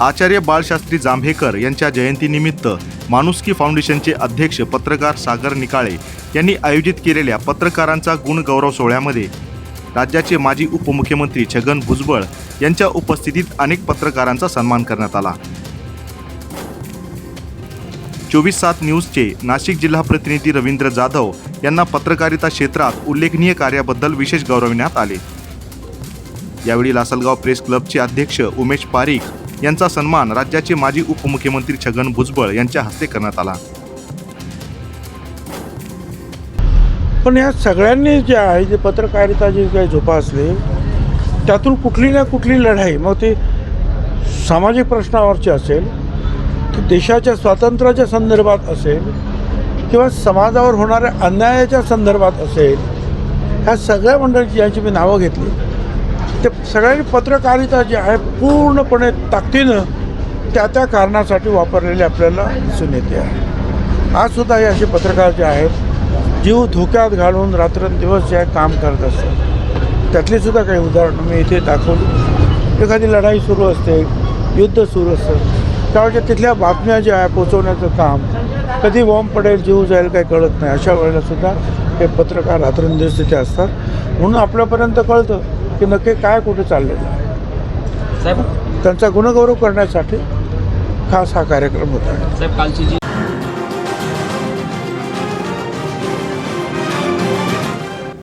आचार्य बाळशास्त्री जांभेकर यांच्या जयंतीनिमित्त माणुसकी फाउंडेशनचे अध्यक्ष पत्रकार सागर निकाळे यांनी आयोजित केलेल्या पत्रकारांचा गुणगौरव सोहळ्यामध्ये राज्याचे माजी उपमुख्यमंत्री छगन भुजबळ यांच्या उपस्थितीत अनेक पत्रकारांचा सन्मान करण्यात आला. चोवीस सात न्यूजचे नाशिक जिल्हा प्रतिनिधी रवींद्र जाधव यांना पत्रकारिता क्षेत्रात उल्लेखनीय कार्याबद्दल विशेष गौरविण्यात आले. यावेळी लासलगाव प्रेस क्लबचे अध्यक्ष उमेश पारीख यांचा सन्मान राज्याचे माजी उपमुख्यमंत्री छगन भुजबळ यांच्या हस्ते करण्यात आला. पण या सगळ्यांनी जे आहे जे पत्रकारिता जे काही जोपासले त्यातून कुठली ना कुठली लढाई मग ती सामाजिक प्रश्नावरची असेल की देशाच्या स्वातंत्र्याच्या संदर्भात असेल किंवा समाजावर होणाऱ्या अन्यायाच्या संदर्भात असेल ह्या सगळ्या मंडळीची यांची मी नावं घेतली. ते सगळ्यांनी पत्रकारिता जी आहे पूर्णपणे ताकदीनं त्या त्या कारणासाठी वापरलेली आपल्याला दिसून येते आहे आजसुद्धा हे असे पत्रकार जे आहेत जीव धोक्यात घालून रात्रंदिवस जे आहे काम करत असतात. त्यातलीसुद्धा काही उदाहरणं मी इथे दाखवली एखादी लढाई सुरू असते युद्ध सुरू असतं. त्यावेळेच्या तिथल्या बातम्या ज्या आहे पोचवण्याचं काम कधी बॉम्ब पडेल जीव जाईल काही कळत नाही. अशा वेळेला सुद्धा हे पत्रकार रात्रंदिवस तिथे असतात. म्हणून आपल्यापर्यंत कळतं. की नक्की काय कुठे चाललेलं आहे साहेब? त्यांचा गुणगौरव करण्यासाठी खास हा कार्यक्रम होता साहेब कालची जी